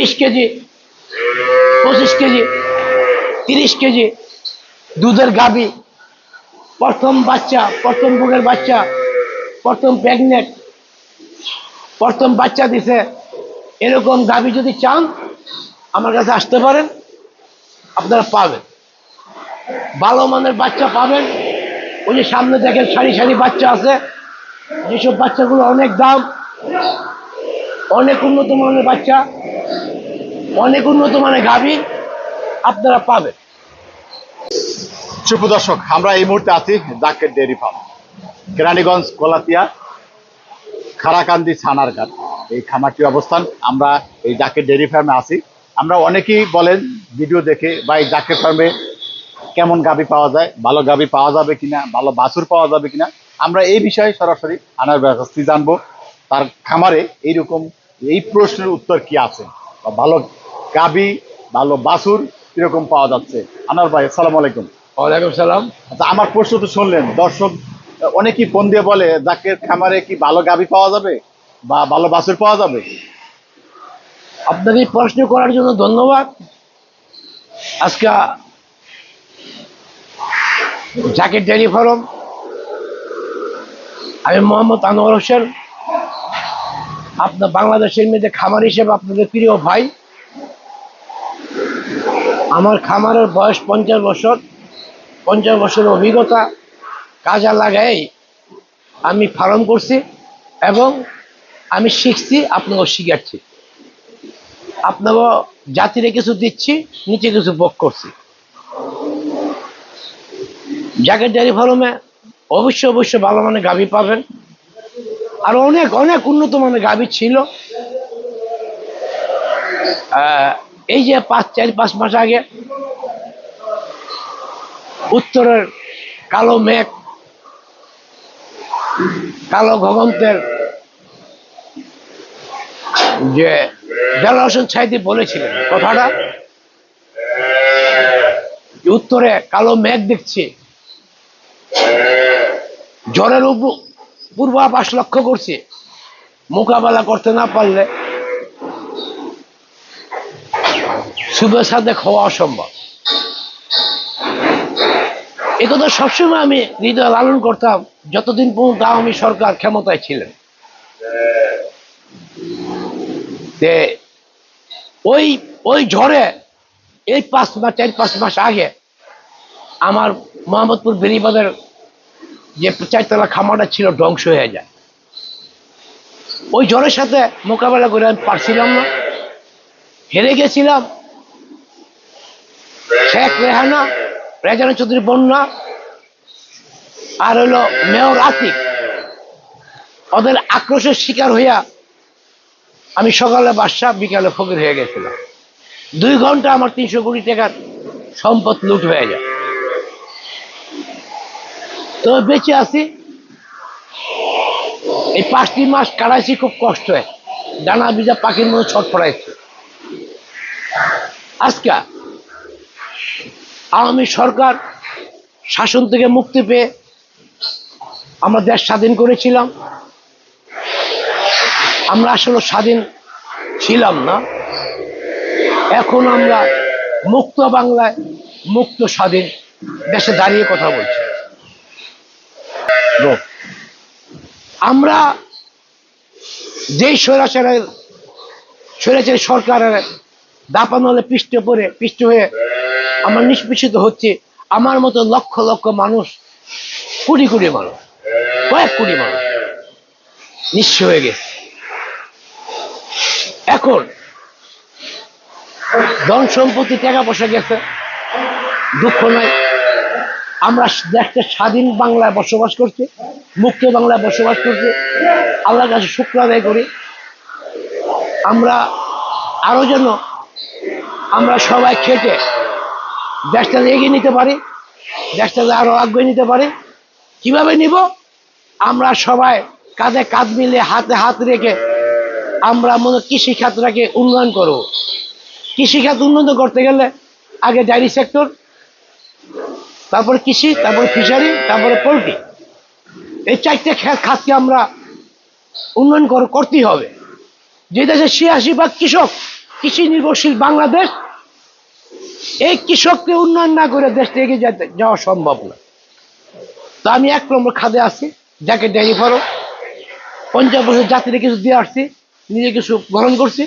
বিশ কেজি, পঁচিশ কেজি, তিরিশ কেজি দুধের গাবি প্রথম বাচ্চা, প্রথম বুকের বাচ্চা, প্রথম প্রেগনেন্ট প্রথম বাচ্চা দিছে। এরকম গাবি যদি চান, আমার কাছে আসতে পারেন, আপনারা পাবেন। ভালো মানের বাচ্চা পাবেন। ওই যে সামনে দেখেন সারি সারি বাচ্চা আছে। যেসব বাচ্চাগুলো অনেক দাম, অনেক উন্নত মানের বাচ্চা। অনেক উন্নত মানের গাভী আপনারা পাবেন। সুপ্রদর্শক আমরা এই মুহূর্তে আছি জাকের ডেয়ারি ফার্ম, কেরানীগঞ্জ গলাতিয়া খারাকান্দি ছানারঘাট এই খামারটির অবস্থান, আমরা এই জাকের ডেয়ারি ফার্মে আছি। আমরা অনেকেই বলেন, ভিডিও দেখে বা এই জাকের ফার্মে কেমন গাভী পাওয়া যায়, ভালো গাভী পাওয়া যাবে কিনা, ভালো বাছুর পাওয়া যাবে কিনা, আমরা এই বিষয়ে সরাসরি আনার ব্যবস্থা জানব। তার খামারে এইরকম, এই প্রশ্নের উত্তর কি আছে? বা ভালো গাভী ভালো বাছুর এরকম পাওয়া যাচ্ছে। আনার ভাই আসসালামু আলাইকুম। ওয়ালাইকুম সালাম। আচ্ছা আমার প্রশ্ন তো শুনলেন দর্শক অনেকেই ফোন দিয়ে বলে জাকের খামারে কি ভালো গাভী পাওয়া যাবে বা ভালো বাছুর পাওয়া যাবে? আপনাকে এই প্রশ্ন করার জন্য ধন্যবাদ। আজকে জাকের ডেয়ারি ফার্ম আমি মোহাম্মদ আনোয়ার হোসেন আপনার বাংলাদেশের মেয়েদের খামার হিসেবে আপনাদের প্রিয় ভাই আমার খামারের বয়স পঞ্চাশ বছর। পঞ্চাশ বছরের অভিজ্ঞতা কাজে লাগাই আমি ফার্ম করছি এবং আমি শিখছি, আপনাকেও শিখাচ্ছি। আপনাকে জাতিরে কিছু দিচ্ছি, নিচে কিছু বক করছি। জ্যাকেট ডেয়ারি ফার্মে অবশ্যই অবশ্যই ভালো মানের গাভী পাবেন। আর অনেক অনেক উন্নত মানের গাভী ছিল। এই যে পাঁচ, চার, পাঁচ মাস আগে উত্তরের কালো মেঘ, কালো ঘগন্তের যে বেলা হোসেন সাইদি বলেছিলেন কথাটা উত্তরে কালো মেঘ দেখছি জ্বরের পূর্বাভাস লক্ষ্য করছি, মোকাবেলা করতে না পারলে শুভের সাথে খাওয়া অসম্ভব। এ কথা সবসময় আমি হৃদয় লালন করতাম, যতদিন পর্যন্ত আওয়ামী সরকার ক্ষমতায় ছিলেন। যে ওই ওই ঝড়ে, এই পাঁচ মাস চার, পাঁচ মাস আগে আমার মোহাম্মদপুর বেরিবাদের যে চারতলা খামারটা ছিল ধ্বংস হয়ে যায়। ওই ঝড়ের সাথে মোকাবেলা করে আমি পারছিলাম না। হেরে গেছিলাম শেখ রেহানা রেজানা চৌধুরী বন্যা, আর হলো মেয়র আতিক। ওদের আক্রোশের শিকার হইয়া আমি সকালে বাসা বিকালে ফকির হয়ে গেছিলাম। দুই ঘণ্টা আমার তিনশো কোটি টাকার সম্পদ লুট হয়ে যায়। তো বেঁচে আছি। এই পাঁচ তিন মাস কাটাইছি, খুব কষ্ট হয়। ডানা ভিজা পাখির মতো ছট পড়াইছে আজকে আওয়ামী সরকার শাসন থেকে মুক্তি পেয়ে আমরা দেশ স্বাধীন করেছিলাম। আমরা আসলে স্বাধীন ছিলাম না। এখন আমরা মুক্ত বাংলায় মুক্ত স্বাধীন দেশে দাঁড়িয়ে কথা বলছি। আমরা যেই স্বৈরাচারের স্বৈরাচারী সরকারের দাপানলে পৃষ্ঠ পরে পৃষ্ঠ হয়ে আমরা নিষ্পেষিত হচ্ছে আমার মতো লক্ষ লক্ষ মানুষ, কোটি কোটি মানুষ, কয়েক কোটি মানুষ নিঃস্ব হয়ে গেছে। এখন ধন সম্পত্তি, টাকা পয়সা গেছে, দুঃখ নাই। আমরা দেশটা স্বাধীন বাংলায় বসবাস করছি, মুক্ত বাংলায় বসবাস করছি, আল্লাহর কাছে শুক্র আদায় করি। আমরা আরও যেন আমরা সবাই খেটে দেশটা এগিয়ে নিতে পারি দেশটাকে আরও আগ্রহ নিতে পারি। কীভাবে নিব? আমরা সবাই কাঁধে কাঁধ মিলে হাতে হাত রেখে আমরা মনে কৃষি খাতটাকে উন্নয়ন করব। কৃষি খাত উন্নত করতে গেলে আগে ডায়েরি সেক্টর তারপর কৃষি, তারপর ফিশারি তারপরে পোলট্রি। এই চারটে খাতকে আমরা উন্নয়ন কর- করতেই হবে। যে দেশে ছিয়াশি ভাগ কৃষক কৃষি নির্ভরশীল বাংলাদেশ এই কৃষককে উন্নয়ন না করে দেশ থেকে যাওয়া সম্ভব না। তো আমি এক নম্বর খাদে আছি, যাকে ডেয়ারি ফার্ম পঞ্চাশ বছর জাতিরে কিছু দিয়ে আসছি নিজে কিছু গ্রহণ করছি।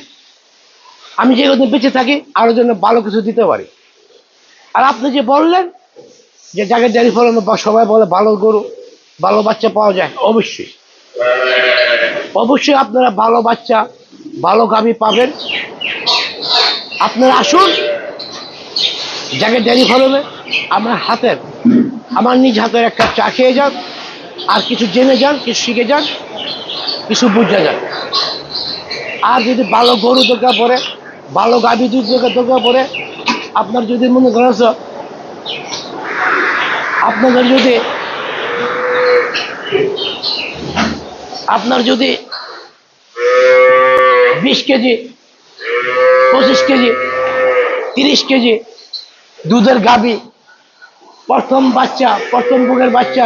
আমি যে কদিন বেঁচে থাকি, আরও জন্য ভালো কিছু দিতে পারি। আর আপনি যে বললেন যে যাকে ডেয়ারি ফার্ম বা সবাই বলে ভালো গরু, ভালো বাচ্চা পাওয়া যায়, অবশ্যই। অবশ্যই আপনারা ভালো বাচ্চা, ভালো গাভী পাবেন। আপনারা আসুন যাকে ডেয়ারি ফার্মে আমার হাতের আমার নিজ হাতের একটা চা খেয়ে যান আর কিছু জেনে যান কিছু শিখে যান কিছু বুঝে যান। আর যদি ভালো গরু দরকার পড়ে ভালো গাভী দুধ দরকার পড়ে আপনার যদি মনে করেন তো, আপনাদের যদি আপনার যদি বিশ কেজি পঁচিশ কেজি তিরিশ কেজি দুধের গাভী প্রথম বাচ্চা, প্রথম বুকের বাচ্চা,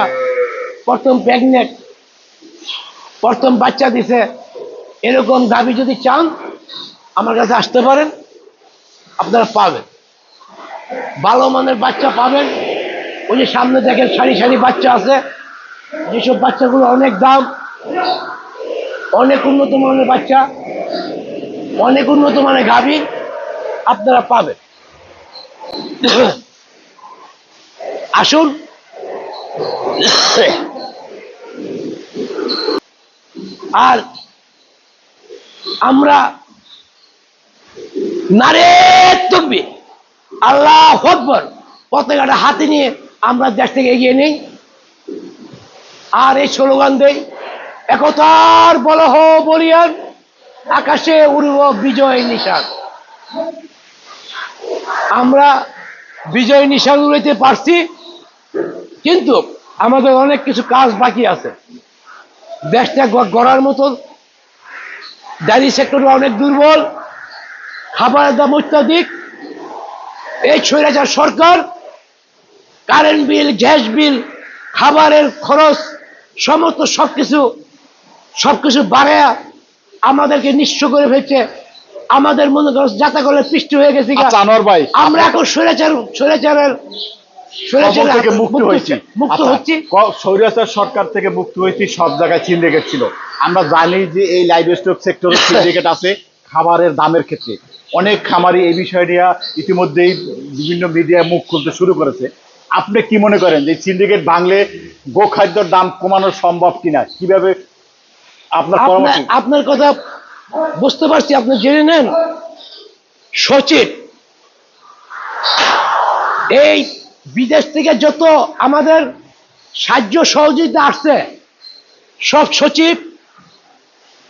প্রথম প্রেগনেন্ট প্রথম বাচ্চা দিছে। এরকম দাবি যদি চান, আমার কাছে আসতে পারেন, আপনারা পাবেন। ভালো মানের বাচ্চা পাবেন। ওই যে সামনে দেখেন সারি সারি বাচ্চা আছে। যেসব বাচ্চাগুলো অনেক দাম, অনেক উন্নত মানের বাচ্চা, অনেক উন্নত মানের গাভী আপনারা পাবেন। আসুন। আর আমরা নারে তকবি আল্লাহ আকবর। পতাকাটা হাতে নিয়ে আমরা দেশ থেকে এগিয়ে নেই। আর এই স্লোগান দেই, একতার বলহ বলিয়ান, আকাশে উড়ব বিজয় নিশান। আমরা বিজয় নিশান উড়াইতে পারছি, কিন্তু আমাদের অনেক কিছু কাজ বাকি আছে। দেশটা গড়ার মতন ডায়েরি সেক্টর অনেক দুর্বল, খাবারের দাম অত্যাধিক, এই ছয়রাচার সরকার কারেন্ট বিল গ্যাস বিল খাবারের খরচ, সমস্ত সবকিছু সবকিছু বাড়ায়া আমাদেরকে নিঃস্ব করে ফেলছে। আমাদের মনে করো যাতা করলে পৃষ্ঠ হয়ে গেছে। আচ্ছা, আনোয়ার ভাই, আমরা এখন স্বৈরাচার স্বৈরাচারের থেকে মুক্ত হয়েছি। মুক্ত আচ্ছা, হচ্ছি। স্বৈরাচার সরকার থেকে মুক্ত হয়েছি সব জায়গায় সিন্ডিকেট ছিল। আমরা জানি যে এই লাইভ স্টক সেক্টরে সিন্ডিকেট আছে খাবারের দামের ক্ষেত্রে। অনেক খামারি এই বিষয় নিয়ে ইতিমধ্যেই বিভিন্ন মিডিয়ায় মুখ খুলতে শুরু করেছে। আপনি কি মনে করেন যে সিন্ডিকেট ভাঙলে গোখাদ্যর দাম কমানো সম্ভব কিনা? কীভাবে? আপনার আপনার কথা বুঝতে পারছি, আপনি জেনে নেন? সচিব এই বিদেশ থেকে যত আমাদের সাহায্য সহযোগিতা আসছে, সব সচিব,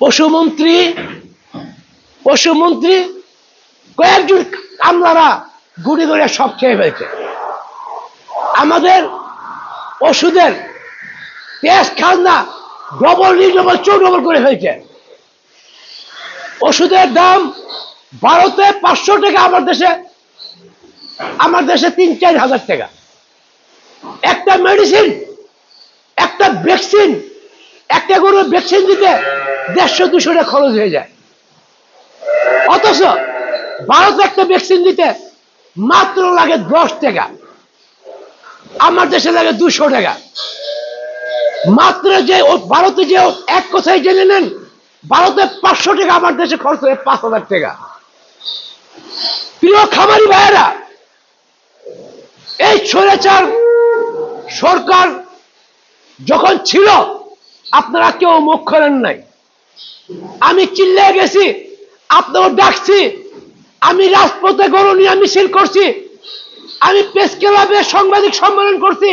পশুমন্ত্রী পশুমন্ত্রী, কয়েকজন আমলারা গুড়ি গুড়ে সব খেয়ে ফেলছে। আমাদের ওষুধের পেঁয়াজ খান না ডবল ডবল চৌ ডবল করে ফেলছে। ওষুধের দাম ভারতে পাঁচশো টাকা, আমার দেশে আমার দেশে তিন, চার হাজার টাকা। একটা মেডিসিন একটা ভ্যাকসিন একটা গরু ভ্যাকসিন দিতে দেড়শো, দুশো টাকা খরচ হয়ে যায়। অথচ ভারতে একটা ভ্যাকসিন দিতে মাত্র লাগে দশ টাকা, আমার দেশে লাগে দুশো টাকা। মাত্র যে ভারতে যে এক কথায় জেনে নেন ভারতে পাঁচশো টাকা আমার দেশে খরচ হয় পাঁচ হাজার টাকা। প্রিয় খামারি ভাইয়েরা, এই স্বৈরাচার সরকার যখন ছিল, আপনারা কেউ মুখ করেন নাই। আমি চিল্লে গেছি, আপনারও ডাকছি, আমি রাজপথে গরু নিয়ে মিছিল করছি, আমি প্রেস ক্লাবে সাংবাদিক সম্মেলন করছি,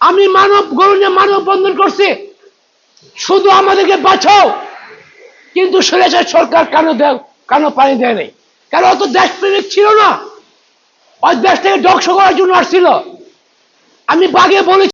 আমি মানব গরু নিয়ে মানব বন্ধন করছি শুধু আমাদেরকে বাঁচাও। কিন্তু সুরেশের সরকার কেন কেন পানি দেয় নাই? কারণ অত দেশপ্রেমিক ছিল না? ওই দেশটাকে ধ্বংস করার জন্য আসছিল। আমি বাগে বলেছি